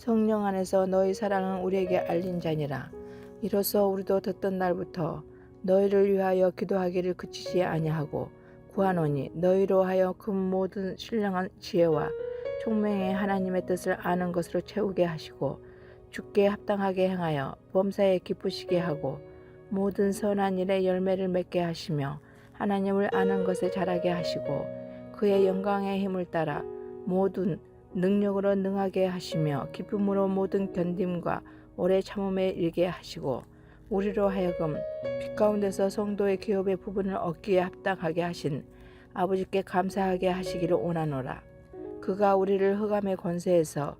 성령 안에서 너희 사랑은 우리에게 알린 자니라. 이로써 우리도 듣던 날부터 너희를 위하여 기도하기를 그치지 아니하고 구하노니 너희로 하여 그 모든 신령한 지혜와 총명의 하나님의 뜻을 아는 것으로 채우게 하시고 주께 합당하게 행하여 범사에 기쁘시게 하고 모든 선한 일에 열매를 맺게 하시며 하나님을 아는 것에 자라게 하시고 그의 영광의 힘을 따라 모든 능력으로 능하게 하시며 기쁨으로 모든 견딤과 오래 참음에 일게 하시고 우리로 하여금 빛 가운데서 성도의 기업의 부분을 얻기에 합당하게 하신 아버지께 감사하게 하시기를 원하노라. 그가 우리를 흑암의 권세에서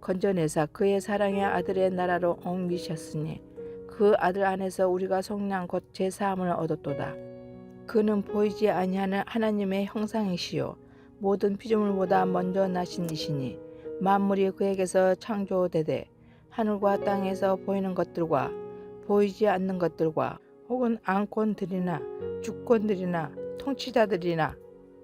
건져내사 그의 사랑의 아들의 나라로 옮기셨으니 그 아들 안에서 우리가 속량 곧 제사함을 얻었도다. 그는 보이지 아니하는 하나님의 형상이시요 모든 피조물보다 먼저 나신 이시니 만물이 그에게서 창조되되 하늘과 땅에서 보이는 것들과 보이지 않는 것들과 혹은 안권들이나 주권들이나 통치자들이나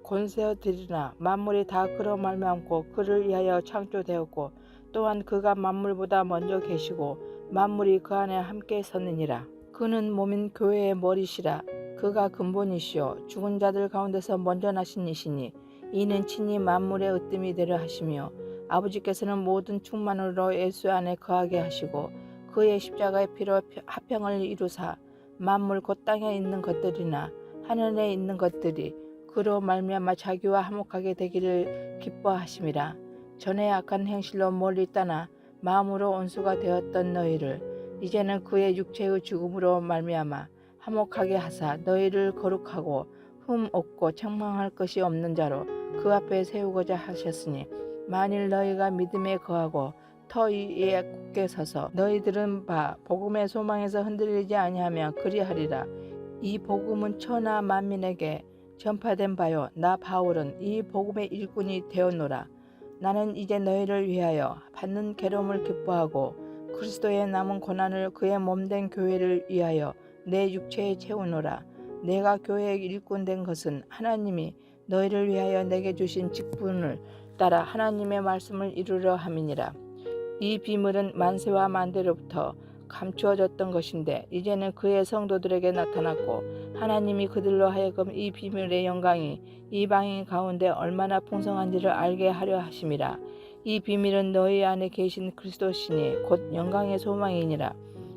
권세어들이나 만물이 다 그로 말미암고 그를 위하여 창조되었고 또한 그가 만물보다 먼저 계시고 만물이 그 안에 함께 섰느니라. 그는 몸인 교회의 머리시라. 그가 근본이시요. 죽은 자들 가운데서 먼저 나신 이시니 이는 친히 만물의 으뜸이 되려 하시며 아버지께서는 모든 충만으로 예수 안에 거하게 하시고 그의 십자가의 피로 화평을 이루사 만물 곧 땅에 있는 것들이나 하늘에 있는 것들이 그로 말미암아 자기와 화목하게 되기를 기뻐하심이라. 전에 악한 행실로 멀리 떠나 마음으로 온수가 되었던 너희를 이제는 그의 육체의 죽음으로 말미암아 화목하게 하사 너희를 거룩하고 흠 없고 책망할 것이 없는 자로 그 앞에 세우고자 하셨으니 만일 너희가 믿음에 거하고 터 위에 굳게 서서 너희들은 바 복음의 소망에서 흔들리지 아니하면 그리하리라. 이 복음은 천하 만민에게 전파된 바요. 나 바울은 이 복음의 일꾼이 되었노라. 나는 이제 너희를 위하여 받는 괴로움을 기뻐하고 그리스도의 남은 고난을 그의 몸된 교회를 위하여 내 육체에 채우노라 내가 교회의 일꾼 된 것은 하나님이 너희를 위하여 내게 주신 직분을 따라 하나님의 말씀을 이루려 함이니라. 이 비밀은 만세와 만대로부터 감추어졌던 것인데 이제는 그의 성도들에게 나타났고 하나님이 그들로 하여금 이 비밀의 영광이 이방인 가운데 얼마나 풍성한지를 알게 하려 하심이라. 이 비밀은 너희 안에 계신 그리스도시니 곧 영광의 소망이니라.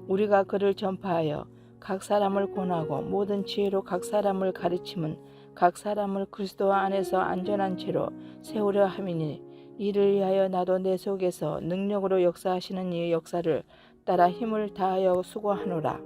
우리가 그를 전파하여 각 사람을 권하고 모든 지혜로 각 사람을 가르침은 각 사람을 그리스도 안에서 안전한 채로 세우려 함이니 이를 위하여 나도 내 속에서 능력으로 역사하시는 이 역사를 따라 힘을 다하여 수고하노라.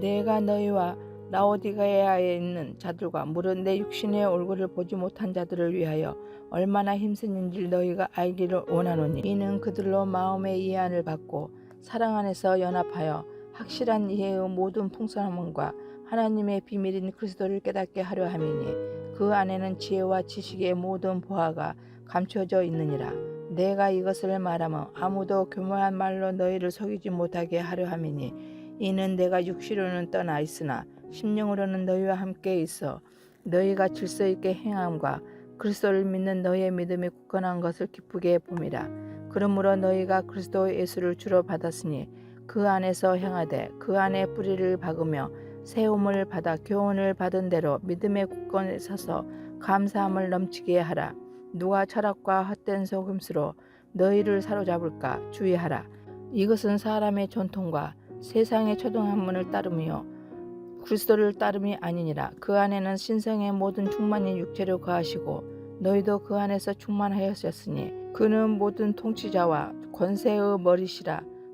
내가 너희와 라오디가야에 있는 자들과 물은 내 육신의 얼굴을 보지 못한 자들을 위하여 얼마나 힘쓰는지 너희가 알기를 원하노니 이는 그들로 마음의 이해안을 받고 사랑 안에서 연합하여 확실한 이해의 모든 풍성함과 하나님의 비밀인 그리스도를 깨닫게 하려 함이니 그 안에는 지혜와 지식의 모든 보화가 감춰져 있느니라. 내가 이것을 말하면 아무도 교묘한 말로 너희를 속이지 못하게 하려 함이니 이는 내가 육시로는 떠나 있으나 심령으로는 너희와 함께 있어 너희가 질서 있게 행함과 그리스도를 믿는 너희의 믿음이 굳건한 것을 기쁘게 봄이라. 그러므로 너희가 그리스도 예수를 주로 받았으니 그 안에서 행하되 그 안에 뿌리를 박으며 세움을 받아 교훈을 받은 대로 믿음의 굳건에 서서 감사함을 넘치게 하라. 누가 철학과 헛된 속임수로 너희를 사로잡을까 주의하라. 이것은 사람의 전통과 세상의 초등학문을 따름이요 그리스도를 따름이 아니니라 그 안에는 신성의 모든 충만이 육체로 거하시고 너희도 그 안에서 충만하였으니 그는 모든 통치자와 권세의 머리시라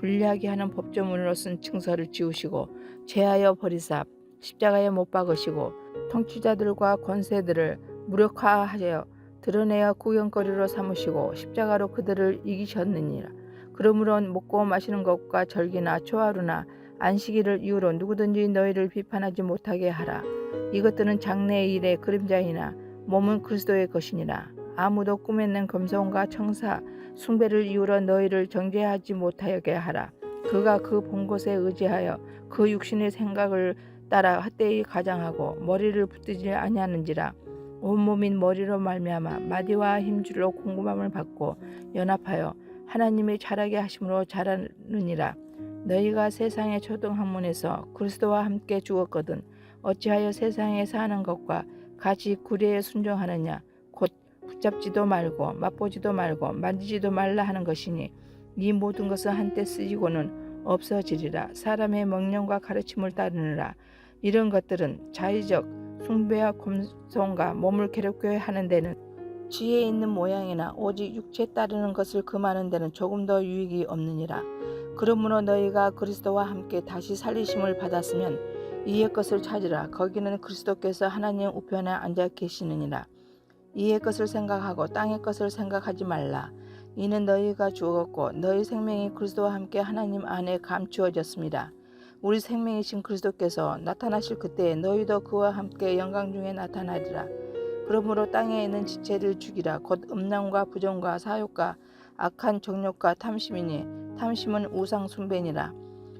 불리하게 하는 법조문으로 쓴 증서를 지우시고 제하여 버리사 십자가에 못 박으시고 통치자들과 권세들을 무력화하여 드러내어 구경거리로 삼으시고 십자가로 그들을 이기셨느니라. 그러므로 먹고 마시는 것과 절기나 초하루나 안식일을 이유로 누구든지 너희를 비판하지 못하게 하라. 이것들은 장래의 일의 그림자이나 몸은 그리스도의 것이니라. 아무도 꾸며낸 검성과 청사, 숭배를 이유로 너희를 정죄하지 못하게 하라. 그가 그 본 곳에 의지하여 그 육신의 생각을 따라 헛되이 가장하고 머리를 붙들지 아니하는지라. 온몸인 머리로 말미암아 마디와 힘줄로 궁금함을 받고 연합하여 하나님의 자라게 하심으로 자라느니라. 너희가 세상의 초등학문에서 그리스도와 함께 죽었거든 어찌하여 세상에 사는 것과 같이 구례에 순종하느냐 곧 붙잡지도 말고 맛보지도 말고 만지지도 말라 하는 것이니 이 모든 것은 한때 쓰이고는 없어지리라 사람의 명령과 가르침을 따르느라 이런 것들은 자의적 숭배와 검성과 몸을 괴롭게 하는 데는 지혜 있는 모양이나 오직 육체 따르는 것을 금하는 데는 조금 더 유익이 없느니라. 그러므로 너희가 그리스도와 함께 다시 살리심을 받았으면 이의 것을 찾으라. 거기는 그리스도께서 하나님 우편에 앉아 계시느니라. 이의 것을 생각하고 땅의 것을 생각하지 말라. 이는 너희가 죽었고 너희 생명이 그리스도와 함께 하나님 안에 감추어졌습니다. 우리 생명이신 그리스도께서 나타나실 그때에 너희도 그와 함께 영광 중에 나타나리라. 그러므로 땅에 있는 지체를 죽이라. 곧 음란과 부정과 사욕과 악한 정욕과 탐심이니 탐심은 우상 숭배니라.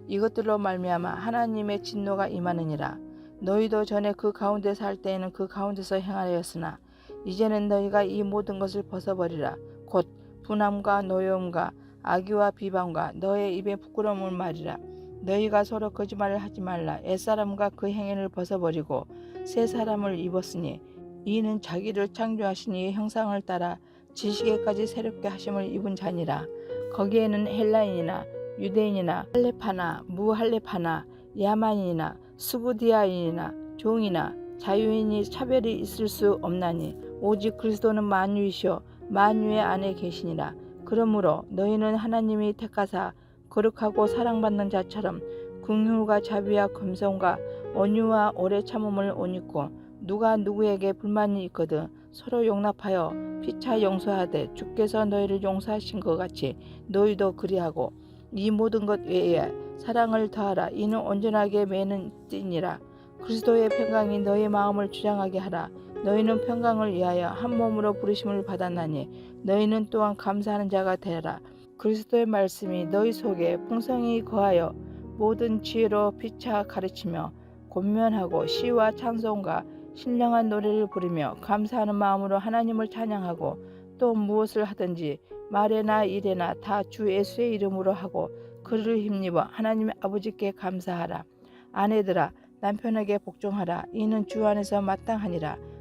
이것들로 말미암아 하나님의 진노가 임하느니라. 너희도 전에 그 가운데 살 때에는 그 가운데서 행하였으나 이제는 너희가 이 모든 것을 벗어버리라. 곧 분함과 노여움과 악의와 비방과 너의 입에 부끄러움을 말이라. 너희가 서로 거짓말을 하지 말라. 옛사람과 그 행위를 벗어버리고 새 사람을 입었으니 이는 자기를 창조하신 이의 형상을 따라 지식에까지 새롭게 하심을 입은 자니라. 거기에는 헬라인이나 유대인이나 할레파나 무할레파나 야만인이나 수부디아인이나 종이나 자유인이 차별이 있을 수 없나니 오직 그리스도는 만유이시오. 만유의 안에 계시니라. 그러므로 너희는 하나님이 택하사 거룩하고 사랑받는 자처럼 긍휼과 자비와 검성과 온유와 오래 참음을 옷 입고 누가 누구에게 불만이 있거든 서로 용납하여 피차 용서하되 주께서 너희를 용서하신 것 같이 너희도 그리하고 이 모든 것 외에 사랑을 더하라. 이는 온전하게 매는 띠니라. 그리스도의 평강이 너희 마음을 주장하게 하라 너희는 평강을 위하여 한 몸으로 부르심을 받았나니 너희는 또한 감사하는 자가 되라 그리스도의 말씀이 너희 속에 풍성히 거하여 모든 지혜로 피차 가르치며 권면하고 시와 찬송과 신령한 노래를 부르며 감사하는 마음으로 하나님을 찬양하고 또 무엇을 하든지 말에나 일에나 다 주 예수의 이름으로 하고 그를 힘입어 하나님의 아버지께 감사하라. 아내들아 남편에게 복종하라. 이는 주 안에서 마땅하니라.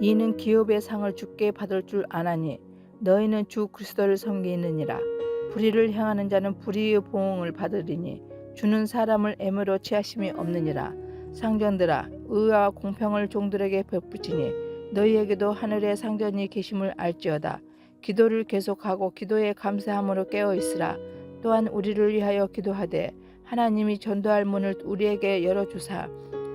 이는 기업의 상을 주께 받을 줄 아나니 너희는 주 그리스도를 섬기느니라. 불의를 행하는 자는 불의의 보응을 받으리니 주는 사람을 애무로 취하심이 없느니라. 상전들아 의와 공평을 종들에게 베푸치니 너희에게도 하늘에 상전이 계심을 알지어다. 기도를 계속하고 기도에 감사함으로 깨어 있으라. 또한 우리를 위하여 기도하되 하나님이 전도할 문을 우리에게 열어 주사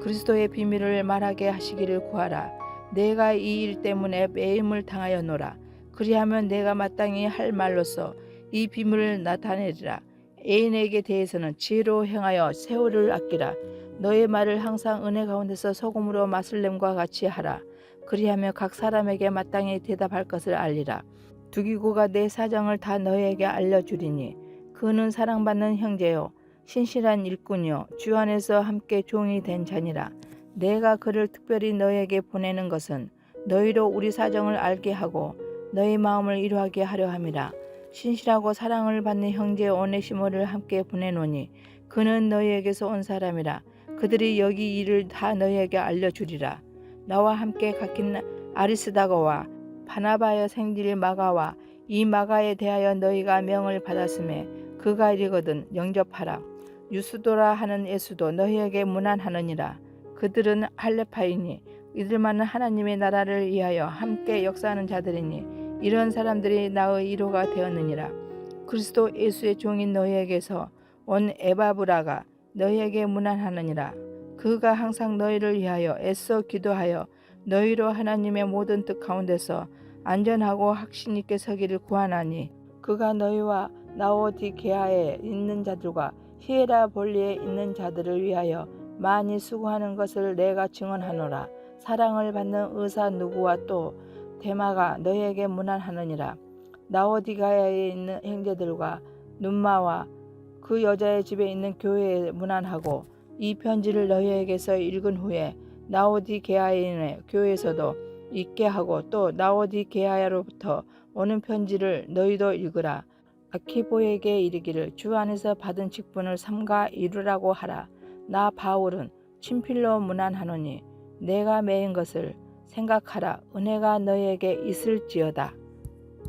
그리스도의 비밀을 말하게 하시기를 구하라. 내가 이 일 때문에 매임을 당하였노라. 그리하면 내가 마땅히 할 말로서 이 비밀을 나타내리라. 애인에게 대해서는 지혜로 행하여 세월을 아끼라. 너의 말을 항상 은혜 가운데서 소금으로 맛을 냄과 같이 하라. 그리하며 각 사람에게 마땅히 대답할 것을 알리라. 두기고가 내 사정을 다 너에게 알려주리니 그는 사랑받는 형제요 신실한 일꾼이요 주 안에서 함께 종이 된 자니라. 내가 그를 특별히 너에게 보내는 것은 너희로 우리 사정을 알게 하고 너희 마음을 이루하게 하려 함이라. 신실하고 사랑을 받는 형제 오네시모를 함께 보내노니 그는 너희에게서 온 사람이라. 그들이 여기 일을 다 너희에게 알려주리라. 나와 함께 갇힌 아리스다거와 바나바의 생질 마가와 이 마가에 대하여 너희가 명을 받았음에 그가 이르거든 영접하라. 유스도라 하는 예수도 너희에게 문안하느니라. 그들은 할레파이니 이들만은 하나님의 나라를 위하여 함께 역사하는 자들이니 이런 사람들이 나의 이로가 되었느니라. 그리스도 예수의 종인 너희에게서 온 에바브라가 너희에게 문안하느니라. 그가 항상 너희를 위하여 애써 기도하여 너희로 하나님의 모든 뜻 가운데서 안전하고 확신 있게 서기를 구하나니 그가 너희와 나오디게아에 있는 자들과 히에라 볼리에 있는 자들을 위하여 많이 수고하는 것을 내가 증언하노라. 사랑을 받는 의사 누구와 또 대마가 너희에게 문안하느니라. 나오디가야에 있는 형제들과 눈마와 그 여자의 집에 있는 교회에 문안하고 이 편지를 너희에게서 읽은 후에 나오디 게아인의 교회에서도 읽게 하고 또 나오디 게아로부터 오는 편지를 너희도 읽으라. 아키보에게 이르기를 주 안에서 받은 직분을 삼가 이루라고 하라. 나 바울은 친필로 문안하노니 내가 매인 것을 생각하라. 은혜가 너희에게 있을지어다.